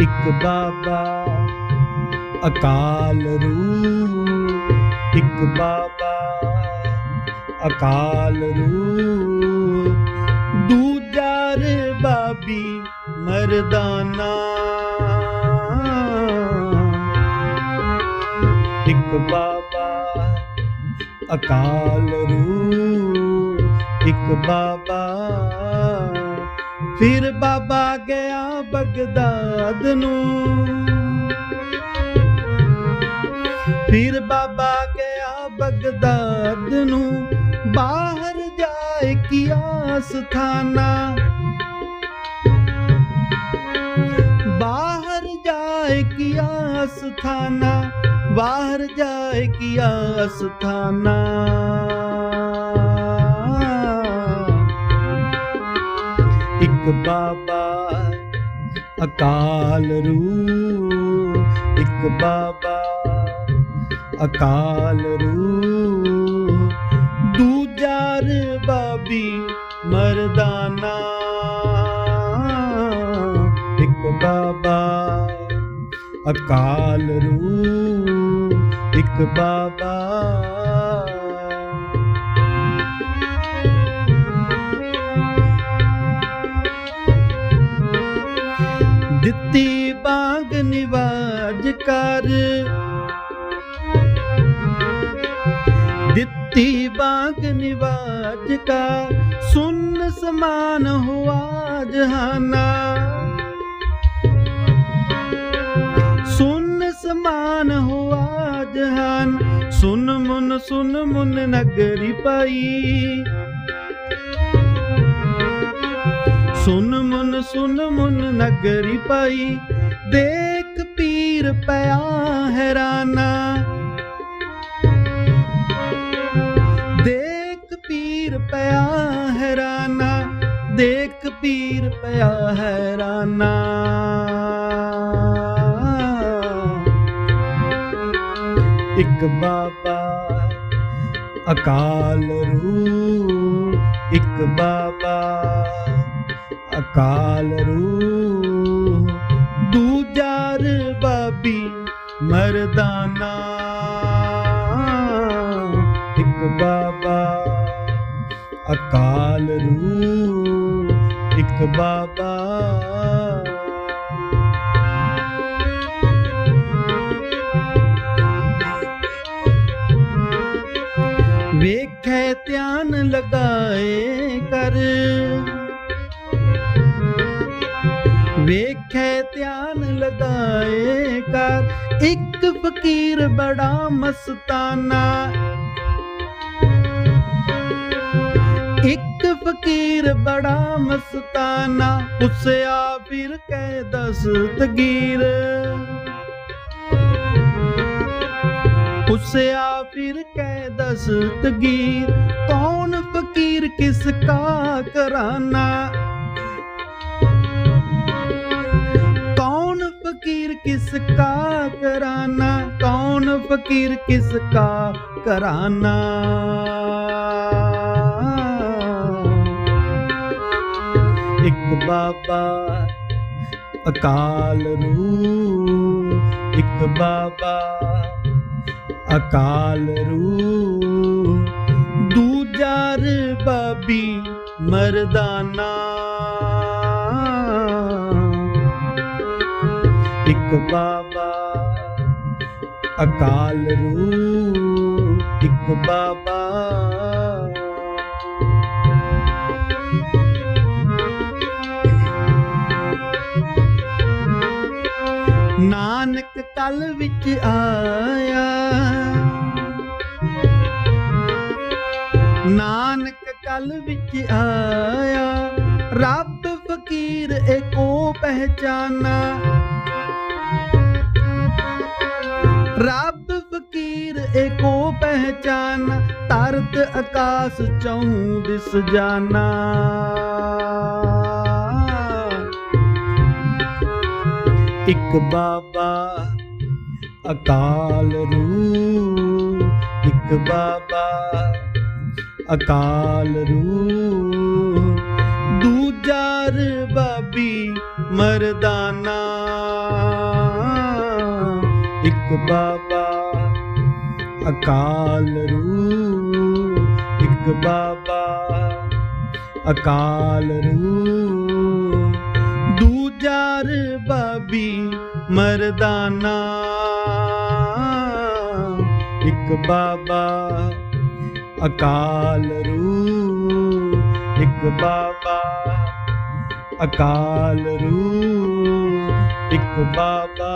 ਇੱਕ ਬਾਬਾ ਅਕਾਲ ਰੂਪ, ਇੱਕ ਬਾਬਾ ਅਕਾਲ ਰੂਪ। ਦੂਜਾ ਰੇ ਬਾਬੀ ਮਰਦਾਨਾ। ਇੱਕ ਬਾਬਾ ਅਕਾਲ ਰੂਪ, ਇੱਕ ਬਾਬਾ ਫਿਰ ਬਾਬਾ ਗਿਆ ਬਗਦਾਦ ਨੂੰ। ਫਿਰ ਬਾਬਾ ਗਿਆ ਬਗਦਾਦ ਨੂੰ। ਬਾਹਰ ਜਾਏ ਕੀਆ ਸਥਾਨਾ। ਬਾਹਰ ਜਾਏ ਕੀਆ ਸਥਾਨਾ। ਬਾਹਰ ਜਾਏ ਕੀਆ ਸਥਾਨਾ। ਇੱਕ ਬਾਬਾ, ਅਕਾਲ ਰੂਪ। ਇੱਕ ਬਾਬਾ, ਅਕਾਲ ਰੂਪ। ਦੂਜਾ ਰਬਾਬੀ ਮਰਦਾਨਾ। ਇੱਕ ਬਾਬਾ, ਅਕਾਲ ਰੂਪ। ਇੱਕ ਬਾਬਾ। ਦਿੱਤੀ ਬਾਗ ਨਿਵਾਜ ਕਰ। ਦਿੱਤੀ ਬਾਗ ਨਿਵਾਜ ਕਾ ਸੁਨ ਸਮਾਨ ਹੁਆ ਜਹਾਨਾ। ਸੁਨ ਸਮਾਨ ਹੁਆ ਜਹਾਨ। ਸੁਨ ਮੁਨ ਸੁਨ ਮੁਨ ਨਗਰੀ ਪਾਈ। ਸੁਨ ਸੁਨ ਮੁਨ ਨਗਰੀ ਪਾਈ। ਦੇਖ ਪੀਰ ਪਿਆ ਹੈਰਾਨਾ। ਦੇਖ ਪੀਰ ਪਿਆ ਹੈਰਾਨਾ। ਦੇਖ ਪੀਰ ਪਿਆ ਹੈਰਾਨਾ। ਇੱਕ ਬਾਬਾ ਅਕਾਲ ਰੂਪ, ਇੱਕ ਬਾਬਾ ਅਕਾਲ ਰੂਪ ਦੂਜਾ ਰਬਾਬੀ ਮਰਦਾਨਾ। ਇੱਕ ਬਾਬਾ ਅਕਾਲ ਰੂਪ ਇੱਕ ਬਾਬਾ ਵੇਖੈ ਧਿਆਨ ਲਗਾਏ ਕਰ। ਵੇਖੈ ਧਿਆਨ ਲਗਾਏ ਕਰ। ਇੱਕ ਫਕੀਰ ਬੜਾ ਮਸਤਾਨਾ। ਇੱਕ ਫਕੀਰ ਬੜਾ ਮਸਤਾਨਾ ਉਸਿਆ ਫਿਰ ਕਹਿ ਦਸਤਗੀਰ ਉਸਿਆ ਫਿਰ ਕਹਿ ਦਸਤਗੀਰ ਕੌਣ ਫਕੀਰ ਕਿਸ ਕਾ ਕਰਾਨਾ? फकीर किसका कराना कौन फकीर किसका कराना ਇੱਕ ਬਾਬਾ ਅਕਾਲ ਰੂਪ ਇੱਕ ਬਾਬਾ ਅਕਾਲ ਰੂਪ ਦੂਜਾ ਰਬਾਬੀ ਮਰਦਾਨਾ ਇੱਕ ਬਾਬਾ। ਅਕਾਲ ਰੂਪ ਇੱਕ ਬਾਬਾ। ਨਾਨਕ ਤਲ ਵਿੱਚ ਆਇਆ। ਨਾਨਕ ਤਲ ਵਿੱਚ ਆਇਆ। ਰੱਬ ਫਕੀਰ ਏਕੋ ਪਹਿਚਾਨਾ। ਏਕੋ ਪਹਿਚਾਨ, ਤਰਤ ਆਕਾਸ ਚਉ ਦਿਸ ਜਾਨਾ। ਇੱਕ ਬਾਬਾ ਅਕਾਲ ਰੂਪ, ਇੱਕ ਬਾਬਾ ਅਕਾਲ ਰੂਪ। ਦੂਜਾ ਰਬਾਬੀ ਮਰਦਾਨਾ। ਅਕਾਲ ਰੂਪ, ਇੱਕ ਬਾਬਾ ਅਕਾਲ ਰੂਪ। ਦੂਜਾਰ ਬਾਬੀ ਮਰਦਾਨਾ, ਇੱਕ ਬਾਬਾ ਅਕਾਲ ਰੂਪ, ਇੱਕ ਬਾਬਾ ਅਕਾਲ ਰੂਪ, ਇੱਕ ਬਾਬਾ